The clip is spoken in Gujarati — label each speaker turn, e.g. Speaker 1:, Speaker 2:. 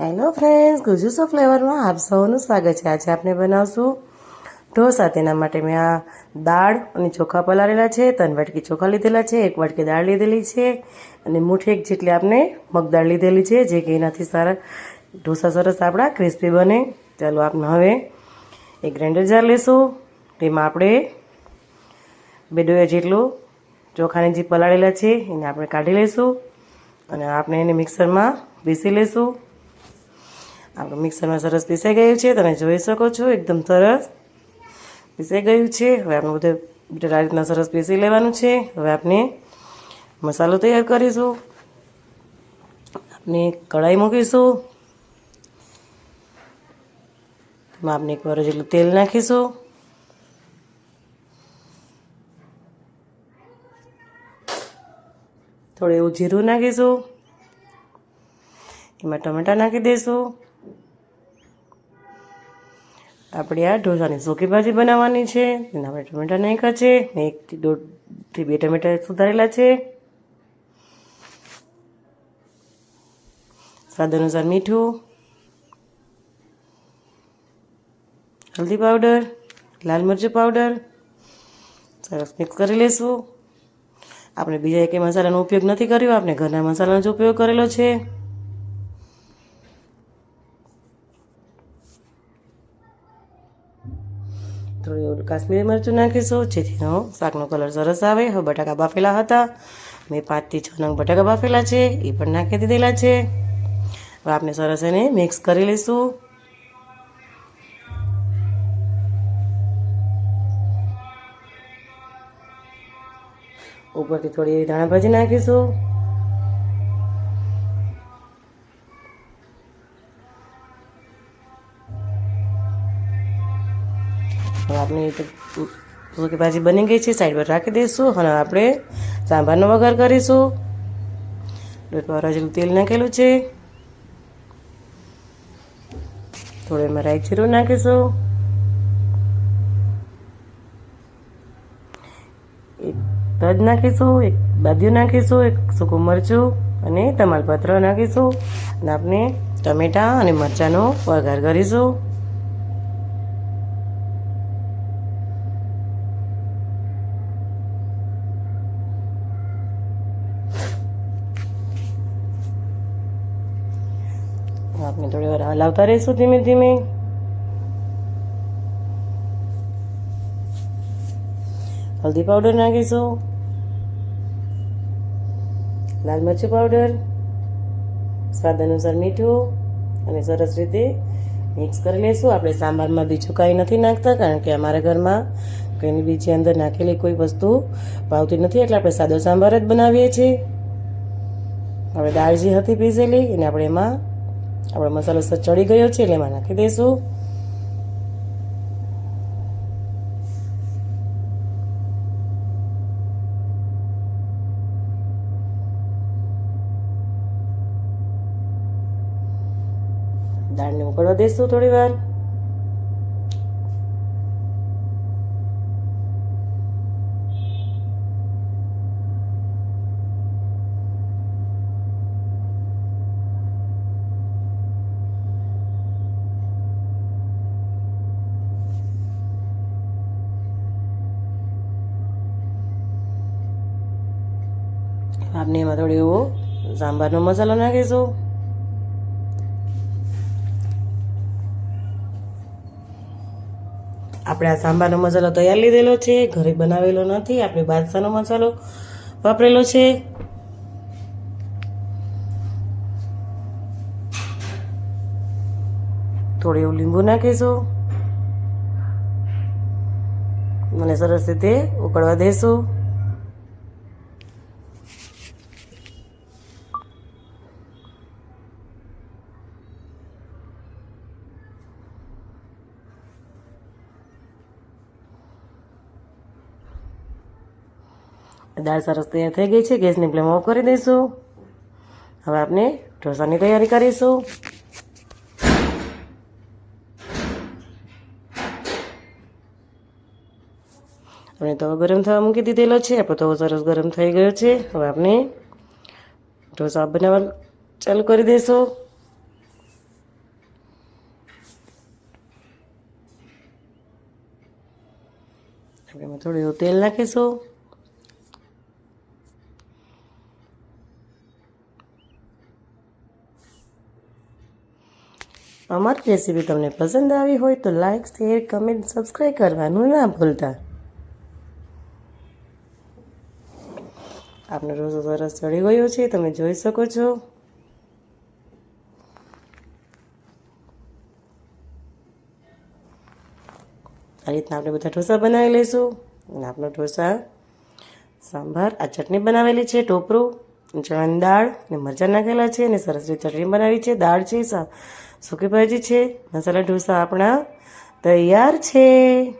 Speaker 1: હેલો ફ્રેન્ડ્સ ગુજુસ ફ્લેવરમાં આપ સૌનું સ્વાગત છે. આજે આપણે બનાવશું ઢોસા. તેના માટે મેં આ દાળ અને ચોખા પલાળેલા છે. ત્રણ વાટકી ચોખા લીધેલા છે. એક વાટકી દાળ લીધેલી છે. અને મુઠ્ઠી એક જેટલી આપણે મગદાળ લીધેલી છે, જે કે એનાથી સારા ઢોસા સરસ આપણા ક્રિસ્પી બને. ચાલો આપણે હવે એક ગ્રાઇન્ડર જાર લેશું. તેમાં આપણે બે ડોયા જેટલું ચોખાને જે પલાળેલા છે, એને આપણે કાઢી લઈશું અને આપણે એને મિક્સરમાં પીસી લઈશું આપણું મિક્સરમાં સરસ પીસાઈ ગયું છે, તમે જોઈ શકો છો, એકદમ સરસ. પીસાઈ ગયું છે, હવે આપણે બધું બટેટા રીતના સરસ પીસી લેવાનું છે. હવે આપણે મસાલો તૈયાર કરીશું. આપણે કઢાઈ મૂકીશું. એમાં આપણે એક વાર જેટલું તેલ નાખીશું. થોડું એવું જીરું નાખીશું. એમાં ટમેટા નાખી દઈશું. આપણે આ ઢોસાની સૂકી ભાજી બનાવવાની છે એના આપણે ટમેટા નાખ્યા છે, ને એકથી દોઢથી બે ટમેટા સુધારેલા છે. સ્વાદ અનુસાર મીઠું, હલ્દી પાવડર, લાલ મરચું પાવડર, સરસ મિક્સ કરી લઈશું આપણે બીજા એકે મસાલાનો ઉપયોગ નથી કર્યો, આપણે ઘરના મસાલાનો જ ઉપયોગ કરેલો છે. થોડું કાશ્મીરી મરચું નાખીશું, જેથી શાકનો કલર સરસ આવે. હવે બટાકા બાફેલા હતા. મેં પાંચથી છ નંગ બટાકા બાફેલા છે એ પણ નાખી દીધેલા છે. હવે આપણે સરસ એને મિક્સ કરી લઈશું. ઉપરથી થોડી ધાણા ભાજી નાખીશું. હવે આપણે સૂકી ભાજી બની ગઈ છે સાઈડ પર રાખી દઈશું અને આપણે સાંભારનો વઘાર કરીશું. વાળા જેટલું તેલ નાખેલું છે. થોડું એમાં રાઈ જીરું નાખીશું. એક તજ નાખીશું, એક બાદિયું નાખીશું, એક સૂકું મરચું અને તમાલપત્ર નાખીશું. અને આપણે ટમેટાં અને મરચાંનો વઘાર કરીશું. આપણે થોડી વાર હલાવતા રહીશું ધીમે ધીમે. હલ્દી પાવડર નાખીશું. લાલ મરચું પાવડર સ્વાદ અનુસાર મીઠું અને સરસ રીતે મિક્સ કરી લઈશું. આપણે સાંભારમાં બીજું કાંઈ નથી નાખતા, કારણ કે અમારા ઘરમાં કંઈની બીજી અંદર નાખેલી કોઈ વસ્તુ ભાવતી નથી, એટલે આપણે સાદો સાંભાર જ બનાવીએ છીએ. હવે દાળ જે હતી પીસેલી એને આપણે એમાં આપણો મસાલો ચડી ગયો છે એટલે એમાં નાખી દઈશું. દાળને ઉકળવા દઈશું થોડી વાર આપણે એમાં થોડી એવો સાંભારનો મસાલો નાખીશું. આપણે આ સાંભારનો મસાલો તૈયાર લીધેલો છે, ઘરે બનાવેલો નથી, આપણે બાદશાહનો મસાલો વાપરેલો છે. થોડું એવું લીંબુ નાખીશું. મને સરસ રીતે ઉકળવા દઈશું દાળ સરસ તૈયાર થઈ ગઈ છે. ગેસની ફ્લેમ ઓફ કરી દઈશું. હવે આપણે ઢોસાની તૈયારી કરીશું. આપણે તવો ગરમ થવા મૂકી દીધેલો છે. આપણો તવો સરસ ગરમ થઈ ગયો છે. હવે આપણે ઢોસા બનાવવા ચાલુ કરી દઈશું. આપણે થોડું તેલ નાખીશું. અમારી રેસીપી તમને પસંદ આવી હોય તો લાઇક શેર કમેન્ટ સબસ્ક્રાઈબ કરવાનું ના ભૂલતા. આપનો રોજો સરસ ચડી ગયો છે, તમે જોઈ શકો છો. આ રીતના આપણે બધા ઢોસા બનાવી લઈશું. અને આપણો ઢોસા, સાંભાર, આ ચટણી બનાવેલી છે, ટોપરું. ચણાની દાળ ને મરચાં નાખેલા છે અને સરસ રીતે ચટણી બનાવી છે. દાળ છે, સા- સૂકી ભાજી છે, મસાલા ઢોસા આપણા તૈયાર છે.